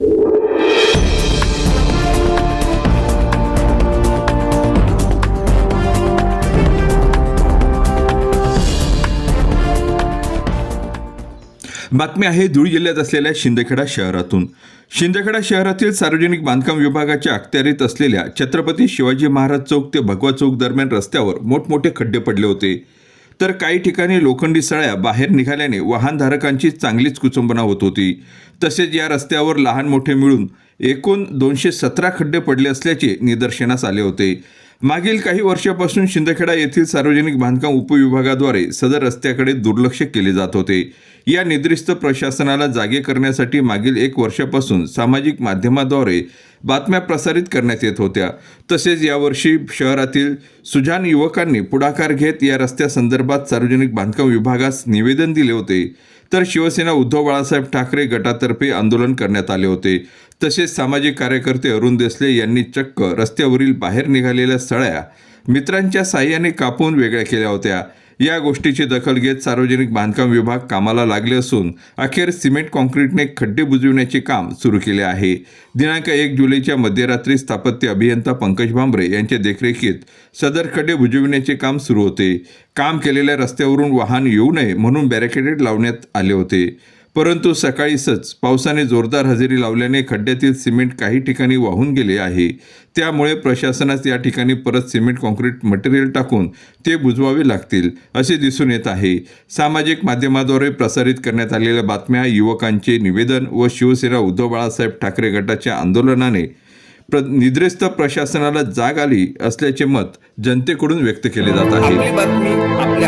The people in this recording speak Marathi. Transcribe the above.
बातमी आहे धुळे जिल्ह्यात असलेल्या शिंदखेडा शहरातून. शिंदखेडा शहरातील सार्वजनिक बांधकाम विभागाच्या अखत्यारीत असलेल्या छत्रपती शिवाजी महाराज चौक ते भगवा चौक दरम्यान रस्त्यावर मोठमोठे खड्डे पडले होते. तर काही ठिकाणी लोखंडी सळ्या बाहेर निघाल्याने वाहनधारकांची चांगलीच कुचंबना होत होती. तसेच या रस्त्यावर लहान मोठे मिळून एकूण दोनशे सतरा खड्डे पडले असल्याचे निदर्शनास आले होते. मागील काही वर्षापासून शिंदखेडा येथील सार्वजनिक बांधकाम उपविभागाद्वारे सदर रस्त्याकडे दुर्लक्ष केले जात होते. या निद्रिस्त प्रशासनाला जागे करण्यासाठी मागील एक वर्षापासून सामाजिक माध्यमाद्वारे बातम्या प्रसारित करण्यात येत होत्या. तसेच यावर्षी शहरातील सुजान युवकांनी पुढाकार घेत या रस्त्यासंदर्भात सार्वजनिक बांधकाम विभागास निवेदन दिले होते. तर शिवसेना उद्धव बाळासाहेब ठाकरे गटातर्फे आंदोलन करण्यात आले होते. तसेच सामाजिक कार्यकर्ते अरुण देसले यांनी चक्क रस्त्यावरील बाहेर निघालेल्या सळ्या मित्रांच्या साह्याने कापून वेगळ्या केल्या होत्या. या गोष्टीची दखल घेत सार्वजनिक बांधकाम विभाग कामाला लागले असून अखेर सिमेंट कॉन्क्रीटने खड्डे बुजविण्याचे काम सुरू केले आहे. दिनांक एक जुलैच्या मध्यरात्री स्थापत्य अभियंता पंकज भांबरे यांच्या देखरेखीत सदर खड्डे बुजविण्याचे काम सुरू होते. काम केलेल्या रस्त्यावरून वाहन येऊ नये म्हणून बॅरिकेडेड लावण्यात आले होते. परंतु सकाळीसच पावसाने जोरदार हजेरी लावल्याने खड्ड्यातील सिमेंट काही ठिकाणी वाहून गेले आहे. त्यामुळे प्रशासनास या ठिकाणी परत सिमेंट कॉन्क्रीट मटेरियल टाकून ते बुजवावे लागतील असे दिसून येत आहे. सामाजिक माध्यमाद्वारे प्रसारित करण्यात आलेल्या बातम्या युवकांचे निवेदन व शिवसेना उद्धव बाळासाहेब ठाकरे गटाच्या आंदोलनाने प्र निद्रिस्त प्रशासनाला जाग आली असल्याचे मत जनतेकडून व्यक्त केले जात आहे.